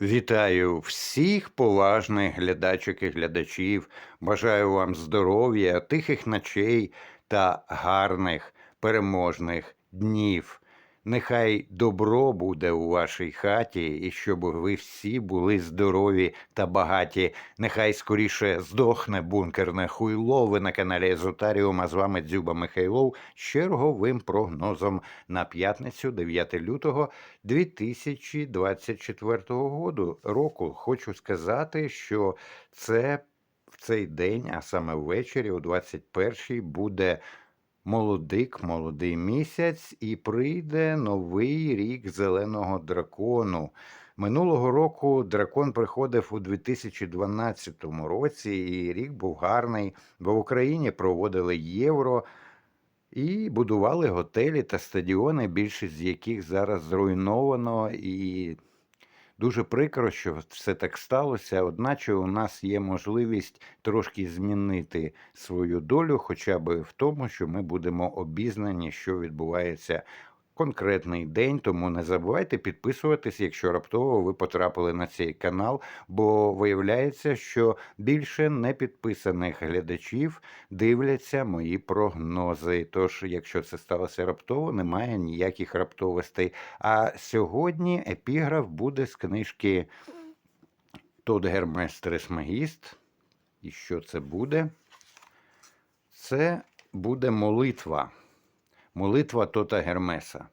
Вітаю всіх поважних глядачок і глядачів. Бажаю вам здоров'я, тихих ночей та гарних переможних днів. Нехай добро буде у вашій хаті, і щоб ви всі були здорові та багаті. Нехай скоріше здохне бункерне хуйло. Ви на каналі Езотаріум, а з вами Дзюба Михайлов з черговим прогнозом на п'ятницю, 9 лютого 2024 году, року. Хочу сказати, що це в цей день, а саме ввечері, о 21-й, буде молодик, молодий місяць, і прийде новий рік зеленого дракону. Минулого року дракон приходив у 2012 році, і рік був гарний, бо в Україні проводили євро. І будували готелі та стадіони, більшість з яких зараз зруйновано, і дуже прикро, що все так сталося. Одначе у нас є можливість трошки змінити свою долю, хоча б в тому, що ми будемо обізнані, що відбувається конкретний день. Тому не забувайте підписуватись, якщо раптово ви потрапили на цей канал, бо виявляється, що більше не підписаних глядачів дивляться мої прогнози. Тож, якщо це сталося раптово, немає ніяких раптовостей. А сьогодні епіграф буде з книжки Тод Гермес Трисмегіст. І що це буде? Це буде молитва. Молитва Тота Гермеса.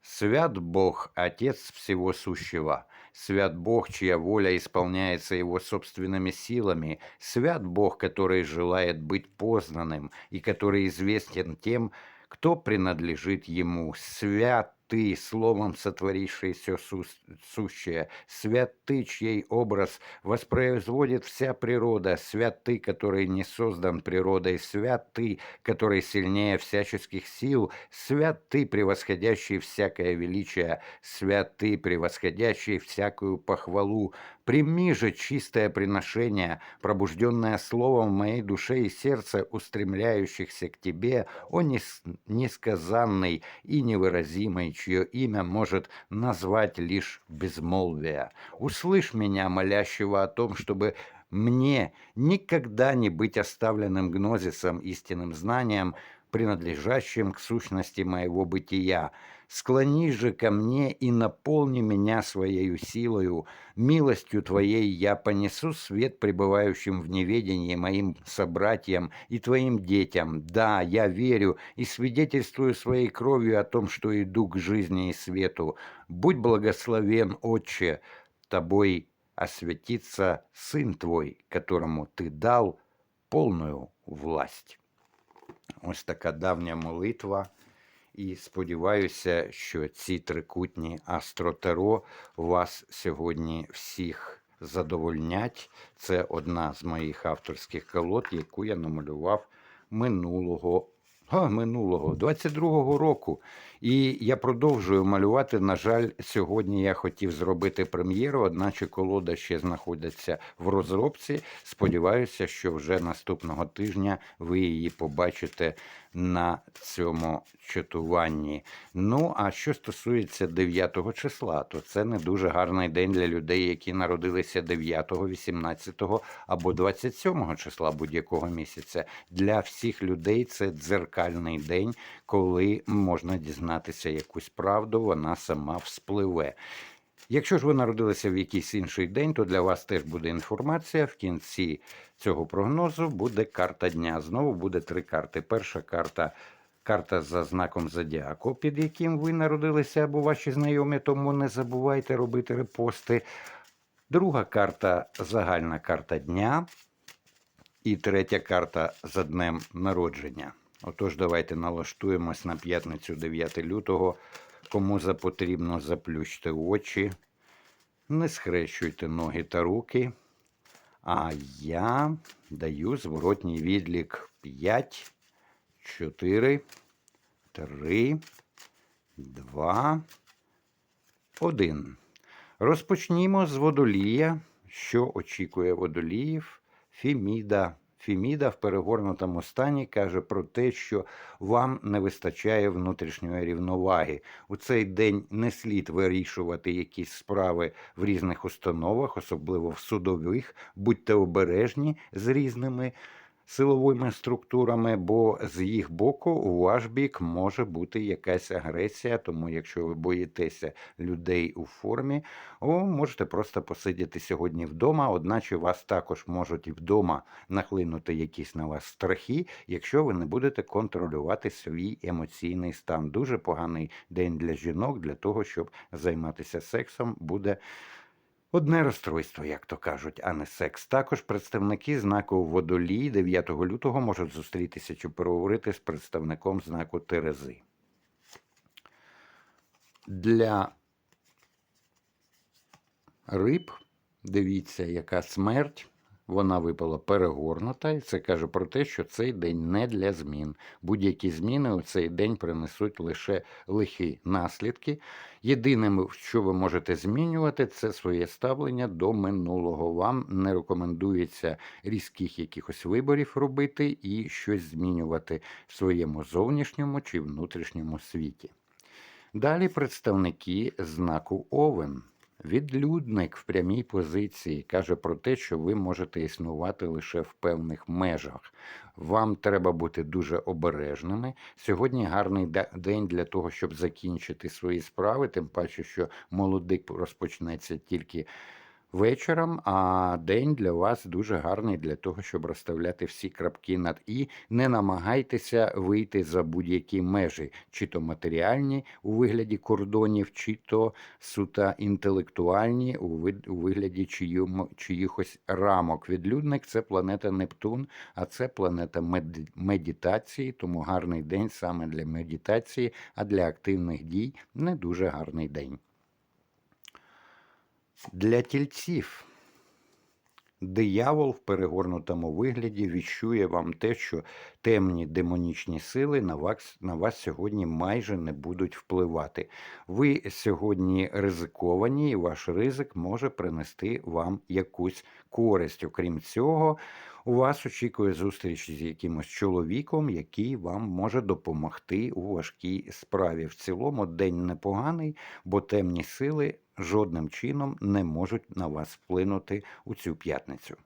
Свят Бог, Отец всего сущего, свят Бог, чья воля исполняется его собственными силами, свят Бог, который желает быть познанным и который известен тем, кто принадлежит ему, свят ты, словом сотворивший все сущее, свят ты, чей образ воспроизводит вся природа, свят ты, который не создан природой, свят ты, который сильнее всяческих сил, свят ты, превосходящий всякое величие, свят ты, превосходящий всякую похвалу, Прими же чистое приношение, пробужденное словом в моей душе и сердце, устремляющихся к Тебе, о нес несказанный и невыразимый, чье имя может назвать лишь безмолвие. Услышь меня, молящего о том, чтобы мне никогда не быть оставленным гнозисом, истинным знанием, принадлежащим к сущности моего бытия, Склонись же ко мне и наполни меня своей силою. Милостью Твоей я понесу свет пребывающим в неведении моим собратьям и Твоим детям. Да, я верю и свидетельствую своей кровью о том, что иду к жизни и свету. Будь благословен, Отче, Тобой осветится Сын Твой, которому Ты дал полную власть. Ось така давня молитва. І сподіваюся, що ці трикутні астротеро вас сьогодні всіх задовольнять. Це одна з моїх авторських колод, яку я намалював минулого а, минулого 22-го року. І я продовжую малювати. На жаль, сьогодні я хотів зробити прем'єру, одначе колода ще знаходиться в розробці. Сподіваюся, що вже наступного тижня ви її побачите на цьому чатуванні. Ну, а що стосується 9 числа, то це не дуже гарний день для людей, які народилися 9, 18 або 27 числа будь-якого місяця. Для всіх людей це дзеркальний день, коли можна дізнатися якусь правду, вона сама вспливе. Якщо ж ви народилися в якийсь інший день, то для вас теж буде інформація. В кінці цього прогнозу буде карта дня. Знову буде три карти. Перша карта карта за знаком зодіаку, під яким ви народилися або ваші знайомі, тому не забувайте робити репости. Друга карта загальна карта дня. І третя карта за днем народження. Отож, давайте налаштуємось на п'ятницю 9 лютого. Кому запотрібно, заплющте очі, не схрещуйте ноги та руки. А я даю зворотній відлік 5, 4, 3, 2, 1. Розпочнімо з водолія, що очікує водоліїв Феміда. Фіміда в перегорнутому стані каже про те, що вам не вистачає внутрішньої рівноваги. У цей день не слід вирішувати якісь справи в різних установах, особливо в судових. Будьте обережні з різними силовими структурами, бо з їх боку у ваш бік може бути якась агресія. Тому, якщо ви боїтеся людей у формі, о, можете просто посидіти сьогодні вдома, одначе вас також можуть і вдома нахлинути якісь на вас страхи, якщо ви не будете контролювати свій емоційний стан. Дуже поганий день для жінок, для того, щоб займатися сексом, буде. Одне розстройство, як то кажуть, а не секс. Також представники знаку водолій 9 лютого можуть зустрітися чи переговорити з представником знаку Терези. Для риб, дивіться, яка смерть. Вона випала перегорнута, і це каже про те, що цей день не для змін. Будь-які зміни у цей день принесуть лише лихі наслідки. Єдиним, що ви можете змінювати, це своє ставлення до минулого. Вам не рекомендується різких якихось виборів робити і щось змінювати в своєму зовнішньому чи внутрішньому світі. Далі представники знаку Овен. Відлюдник в прямій позиції каже про те, що ви можете існувати лише в певних межах. Вам треба бути дуже обережними. Сьогодні гарний день для того, щоб закінчити свої справи, тим паче, що молодик розпочнеться тільки вечором, а день для вас дуже гарний для того, щоб розставляти всі крапки над і. Не намагайтеся вийти за будь-які межі, чи то матеріальні у вигляді кордонів, чи то суто інтелектуальні у вигляді чиїхось рамок. Відлюдник це планета Нептун, а це планета мед- медитації, тому гарний день саме для медитації, а для активних дій не дуже гарний день. Для тільців диявол в перегорнутому вигляді віщує вам те, що темні демонічні сили на вас, на вас сьогодні майже не будуть впливати. Ви сьогодні ризиковані, і ваш ризик може принести вам якусь користь. Окрім цього, у вас очікує зустріч з якимось чоловіком, який вам може допомогти у важкій справі. В цілому день непоганий, бо темні сили жодним чином не можуть на вас вплинути у цю п'ятницю.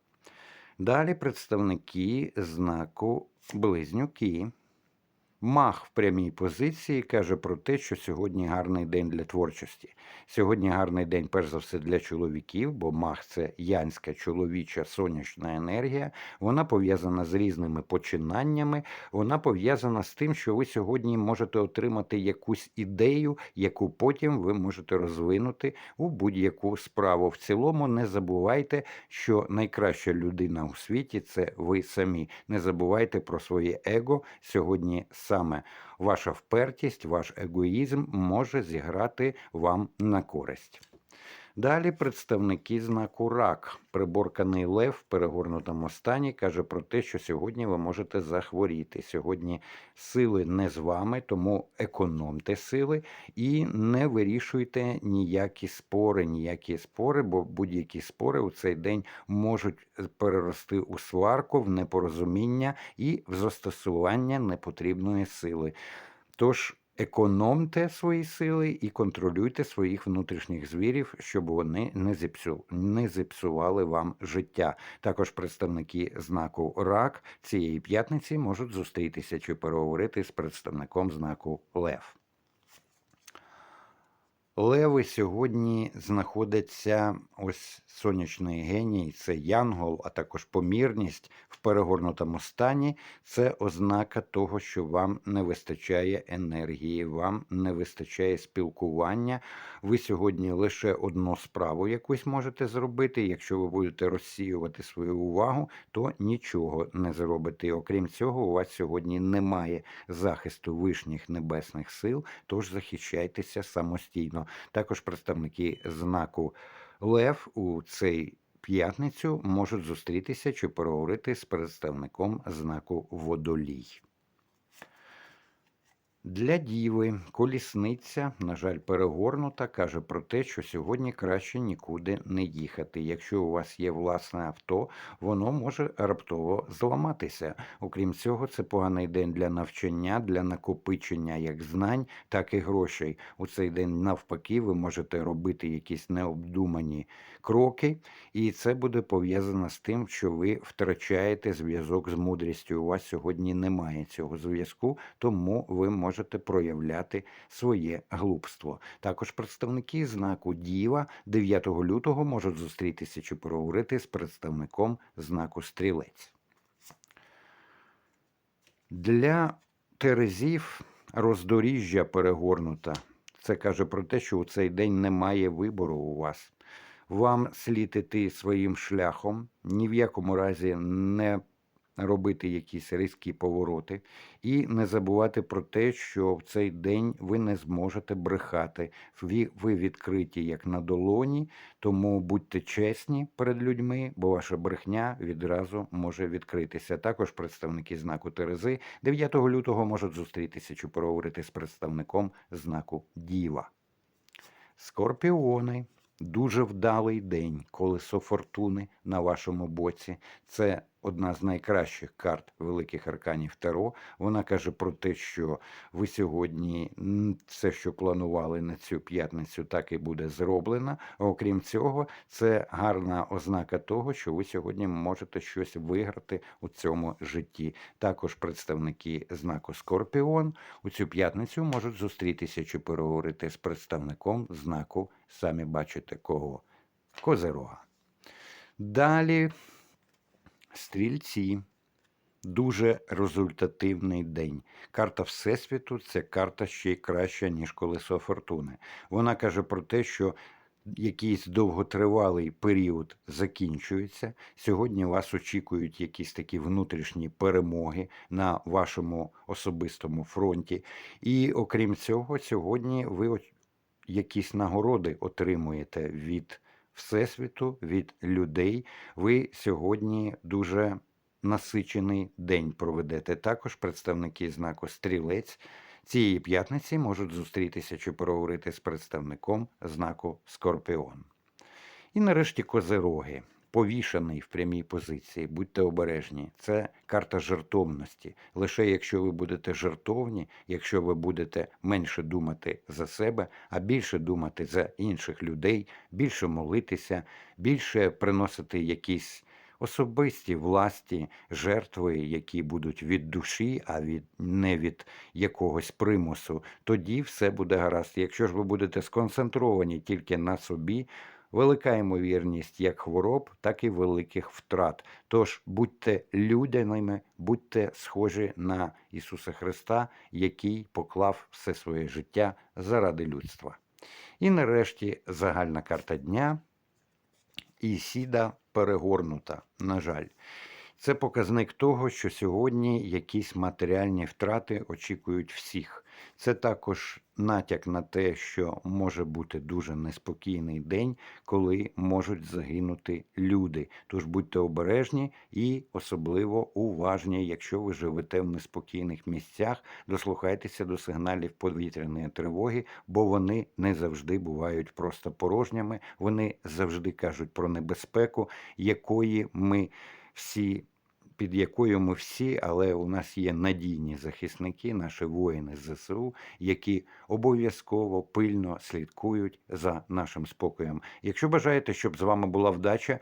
Далі представники знаку Близнюки. Мах в прямій позиції каже про те, що сьогодні гарний день для творчості. Сьогодні гарний день, перш за все, для чоловіків, бо мах це янська чоловіча сонячна енергія. Вона пов'язана з різними починаннями. Вона пов'язана з тим, що ви сьогодні можете отримати якусь ідею, яку потім ви можете розвинути у будь-яку справу. В цілому не забувайте, що найкраща людина у світі це ви самі. Не забувайте про своє его сьогодні саме ваша впертість, ваш егоїзм може зіграти вам на користь. Далі представники знаку рак. Приборканий лев в перегорнутому стані каже про те, що сьогодні ви можете захворіти. Сьогодні сили не з вами, тому економте сили і не вирішуйте ніякі спори, ніякі спори, бо будь-які спори у цей день можуть перерости у сварку, в непорозуміння і в застосування непотрібної сили. Тож економте свої сили і контролюйте своїх внутрішніх звірів, щоб вони не зіпсу, не зіпсували вам життя. Також представники знаку рак цієї п'ятниці можуть зустрітися чи переговорити з представником знаку Лев. Леви сьогодні знаходяться ось сонячний геній, це янгол, а також помірність в перегорнутому стані. Це ознака того, що вам не вистачає енергії, вам не вистачає спілкування. Ви сьогодні лише одну справу якусь можете зробити. Якщо ви будете розсіювати свою увагу, то нічого не зробите. І окрім цього, у вас сьогодні немає захисту вишніх небесних сил, тож захищайтеся самостійно. Також представники знаку Лев у цей п'ятницю можуть зустрітися чи переговорити з представником знаку Водолій. Для діви колісниця, на жаль, перегорнута, каже про те, що сьогодні краще нікуди не їхати. Якщо у вас є власне авто, воно може раптово зламатися. Окрім цього, це поганий день для навчання, для накопичення як знань, так і грошей. У цей день, навпаки, ви можете робити якісь необдумані кроки, і це буде пов'язано з тим, що ви втрачаєте зв'язок з мудрістю. У вас сьогодні немає цього зв'язку, тому ви можете проявляти своє глупство. Також представники знаку Діва 9 лютого можуть зустрітися чи поговорити з представником знаку Стрілець. Для Терезів роздоріжжя перегорнута. Це каже про те, що у цей день немає вибору у вас. Вам слід іти своїм шляхом, ні в якому разі не робити якісь різкі повороти, і не забувати про те, що в цей день ви не зможете брехати. Ви, відкриті як на долоні, тому будьте чесні перед людьми, бо ваша брехня відразу може відкритися. Також представники знаку Терези 9 лютого можуть зустрітися чи поговорити з представником знаку Діва. Скорпіони. Дуже вдалий день, колесо фортуни на вашому боці. Це одна з найкращих карт великих арканів Таро. Вона каже про те, що ви сьогодні все, що планували на цю п'ятницю, так і буде зроблено. Окрім цього, це гарна ознака того, що ви сьогодні можете щось виграти у цьому житті. Також представники знаку Скорпіон у цю п'ятницю можуть зустрітися чи переговорити з представником знаку, самі бачите кого. Козирога. Далі стрільці. Дуже результативний день. Карта Всесвіту це карта ще й краща, ніж колесо фортуни. Вона каже про те, що якийсь довготривалий період закінчується. Сьогодні вас очікують якісь такі внутрішні перемоги на вашому особистому фронті. І окрім цього, сьогодні ви якісь нагороди отримуєте від Всесвіту, від людей. Ви сьогодні дуже насичений день проведете. Також представники знаку Стрілець цієї п'ятниці можуть зустрітися чи проговорити з представником знаку Скорпіон. І нарешті козироги. Повішаний в прямій позиції, будьте обережні. Це карта жертовності. Лише якщо ви будете жертовні, якщо ви будете менше думати за себе, а більше думати за інших людей, більше молитися, більше приносити якісь особисті власті жертви, які будуть від душі, а від не від якогось примусу, тоді все буде гаразд. Якщо ж ви будете сконцентровані тільки на собі, велика ймовірність як хвороб, так і великих втрат. Тож будьте людяними, будьте схожі на Ісуса Христа, який поклав все своє життя заради людства. І нарешті загальна карта дня. Ісіда перегорнута, на жаль. Це показник того, що сьогодні якісь матеріальні втрати очікують всіх. Це також натяк на те, що може бути дуже неспокійний день, коли можуть загинути люди. Тож будьте обережні і особливо уважні, якщо ви живете в неспокійних місцях, дослухайтеся до сигналів повітряної тривоги, бо вони не завжди бувають просто порожніми. Вони завжди кажуть про небезпеку, якої ми всі під якою ми всі, але у нас є надійні захисники, наші воїни ЗСУ, які обов'язково пильно слідкують за нашим спокоєм. Якщо бажаєте, щоб з вами була вдача,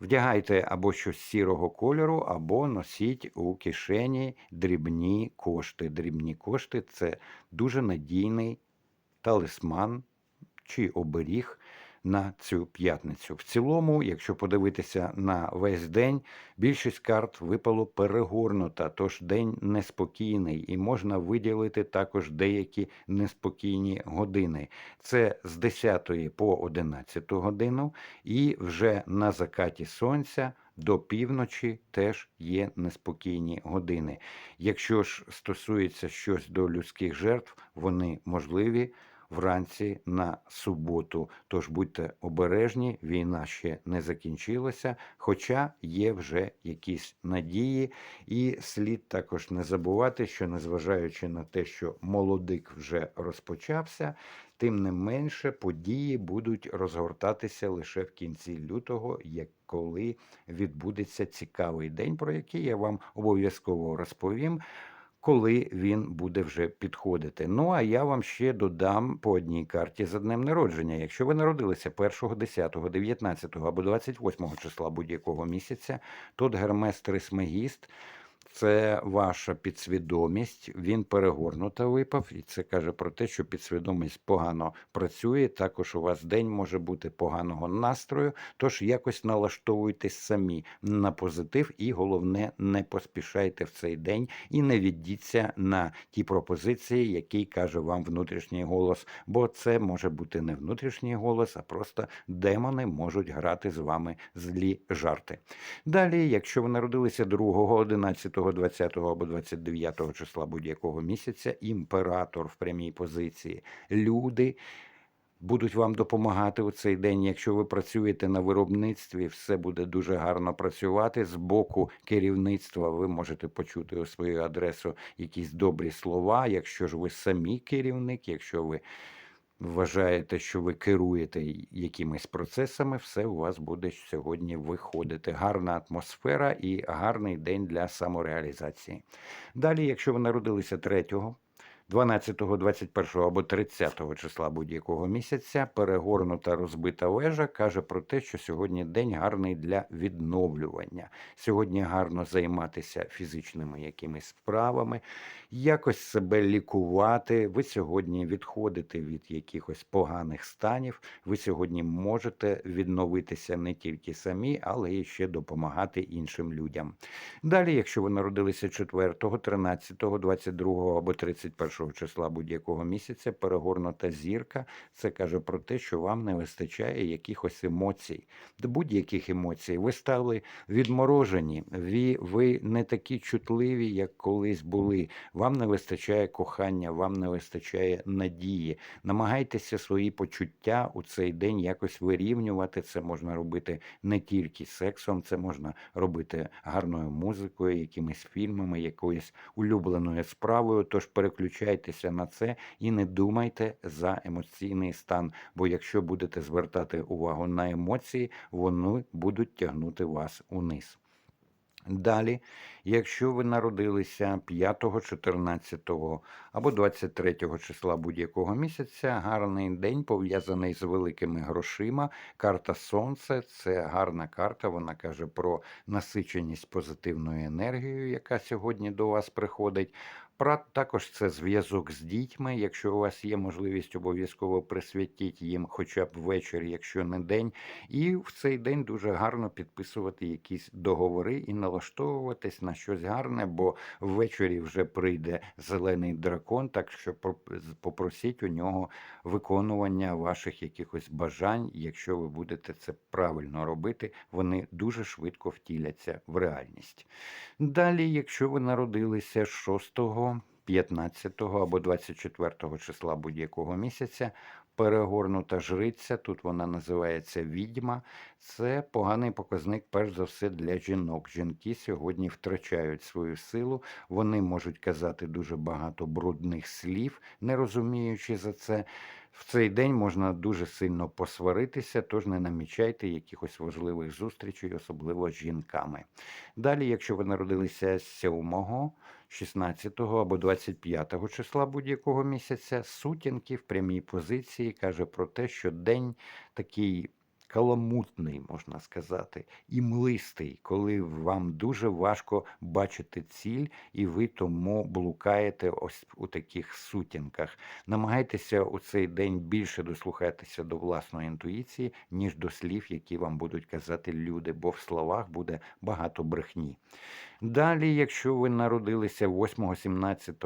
вдягайте або щось сірого кольору, або носіть у кишені дрібні кошти. Дрібні кошти це дуже надійний талисман чи оберіг на цю п'ятницю. В цілому, якщо подивитися на весь день, більшість карт випало перегорнута, тож день неспокійний, і можна виділити також деякі неспокійні години. Це з 10 по 11 годину, і вже на закаті сонця. До півночі теж є неспокійні години. Якщо ж стосується щось до людських жертв, вони можливі вранці на суботу. Тож будьте обережні, війна ще не закінчилася, хоча є вже якісь надії, і слід також не забувати, що незважаючи на те, що молодик вже розпочався, тим не менше події будуть розгортатися лише в кінці лютого, як коли відбудеться цікавий день, про який я вам обов'язково розповім. Коли він буде вже підходити. Ну а я вам ще додам по одній карті за днем народження. Якщо ви народилися 1, 10, 19 або 28 числа будь-якого місяця, то Гермес Трисмегіст це ваша підсвідомість. Він перегорнуто випав, і це каже про те, що підсвідомість погано працює. Також у вас день може бути поганого настрою. Тож якось налаштовуйтесь самі на позитив, і головне, не поспішайте в цей день і не віддіться на ті пропозиції, які каже вам внутрішній голос. Бо це може бути не внутрішній голос, а просто демони можуть грати з вами злі жарти. Далі, якщо ви народилися 2, 11, 20 або 29 числа будь-якого місяця, імператор в прямій позиції, люди. Будуть вам допомагати у цей день. Якщо ви працюєте на виробництві, все буде дуже гарно працювати. З боку керівництва ви можете почути у свою адресу якісь добрі слова. Якщо ж ви самі керівник, якщо ви вважаєте, що ви керуєте якимись процесами, все у вас буде сьогодні виходити. Гарна атмосфера і гарний день для самореалізації. Далі, якщо ви народилися 3, 12, 21 або 30 числа будь-якого місяця, перегорнута розбита вежа каже про те, що сьогодні день гарний для відновлювання. Сьогодні гарно займатися фізичними якимись справами, якось себе лікувати. Ви сьогодні відходите від якихось поганих станів. Ви сьогодні можете відновитися не тільки самі, але і ще допомагати іншим людям. Далі, якщо ви народилися 4, 13, 22 або 31 числа будь-якого місяця, перегорнута зірка, це каже про те, що вам не вистачає якихось емоцій, будь-яких емоцій. Ви стали відморожені, ви, ви не такі чутливі, як колись були. Вам не вистачає кохання, вам не вистачає надії. Намагайтеся свої почуття у цей день якось вирівнювати. Це можна робити не тільки сексом, це можна робити гарною музикою, якимись фільмами, якоюсь улюбленою справою. Тож переключайтеся на це і не думайте за емоційний стан. Бо якщо будете звертати увагу на емоції, вони будуть тягнути вас униз. Далі, якщо ви народилися 5, 14 або 23 числа будь-якого місяця, гарний день пов'язаний з великими грошима. Карта Сонце це гарна карта. Вона каже про насиченість позитивною енергією, яка сьогодні до вас приходить. Пра- Також це зв'язок з дітьми. Якщо у вас є можливість, обов'язково присвятіть їм хоча б ввечері, якщо не день. І в цей день дуже гарно підписувати якісь договори і налаштовуватись на щось гарне, бо ввечері вже прийде зелений дракон, так що попросіть у нього виконування ваших якихось бажань. Якщо ви будете це правильно робити, вони дуже швидко втіляться в реальність. Далі, якщо ви народилися 6, 15 або 24 числа будь-якого місяця, перегорнута жриця, тут вона називається відьма. Це поганий показник, перш за все, для жінок. Жінки сьогодні втрачають свою силу, вони можуть казати дуже багато брудних слів, не розуміючи за це. В цей день можна дуже сильно посваритися, тож не намічайте якихось важливих зустрічей, особливо з жінками. Далі, якщо ви народилися 7, 16 або 25 числа будь-якого місяця, сутінки в прямій позиції каже про те, що день такий каламутний, можна сказати, і млистий, коли вам дуже важко бачити ціль, і ви тому блукаєте ось у таких сутінках. Намагайтеся у цей день більше дослухатися до власної інтуїції, ніж до слів, які вам будуть казати люди, бо в словах буде багато брехні. Далі, якщо ви народилися 8, 17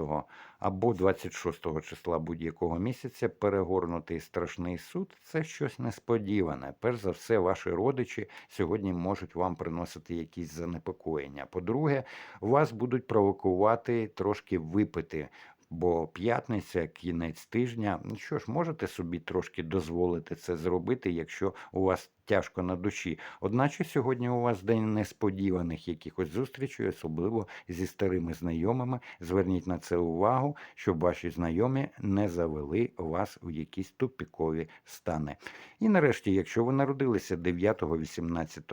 або 26 числа будь-якого місяця, перегорнутий страшний суд це щось несподіване. Перш за все, ваші родичі сьогодні можуть вам приносити якісь занепокоєння. По-друге, вас будуть провокувати трошки випити. Бо п'ятниця, кінець тижня. Ну що ж, можете собі трошки дозволити це зробити, якщо у вас тяжко на душі. Одначе сьогодні у вас день несподіваних якихось зустрічей, особливо зі старими знайомими. Зверніть на це увагу, щоб ваші знайомі не завели вас у якісь тупікові стани. І нарешті, якщо ви народилися 9, 18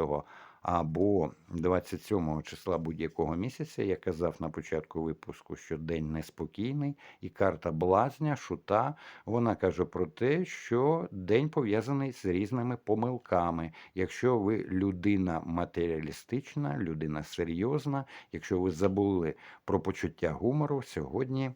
або 27 числа будь-якого місяця, я казав на початку випуску, що день неспокійний, і карта блазня, шута, вона каже про те, що день пов'язаний з різними помилками. Якщо ви людина матеріалістична, людина серйозна, якщо ви забули про почуття гумору, сьогодні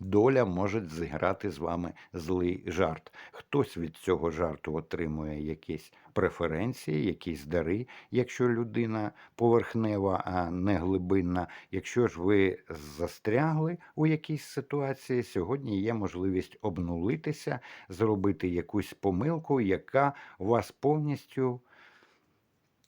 доля може зіграти з вами злий жарт. Хтось від цього жарту отримує якісь преференції, якісь дари, якщо людина поверхнева, а не глибинна. Якщо ж ви застрягли у якійсь ситуації, сьогодні є можливість обнулитися, зробити якусь помилку, яка вас повністю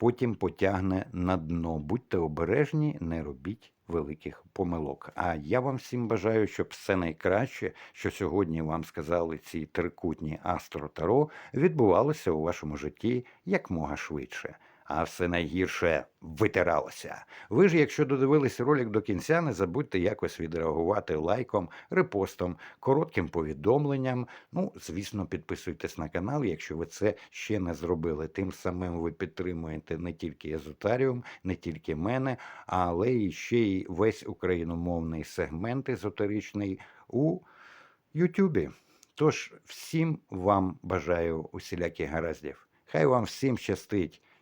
потім потягне на дно. Будьте обережні, не робіть великих помилок. А я вам всім бажаю, щоб все найкраще, що сьогодні вам сказали ці трикутні Астро Таро, відбувалося у вашому житті якмога швидше. А все найгірше витиралося. Ви ж, якщо додивились ролик до кінця, не забудьте якось відреагувати лайком, репостом, коротким повідомленням. Ну, звісно, підписуйтесь на канал, якщо ви це ще не зробили. Тим самим ви підтримуєте не тільки езотаріум, не тільки мене, але і ще й весь україномовний сегмент езотеричний у Ютубі. Тож всім вам бажаю усіляких гараздів. Хай вам всім щастить.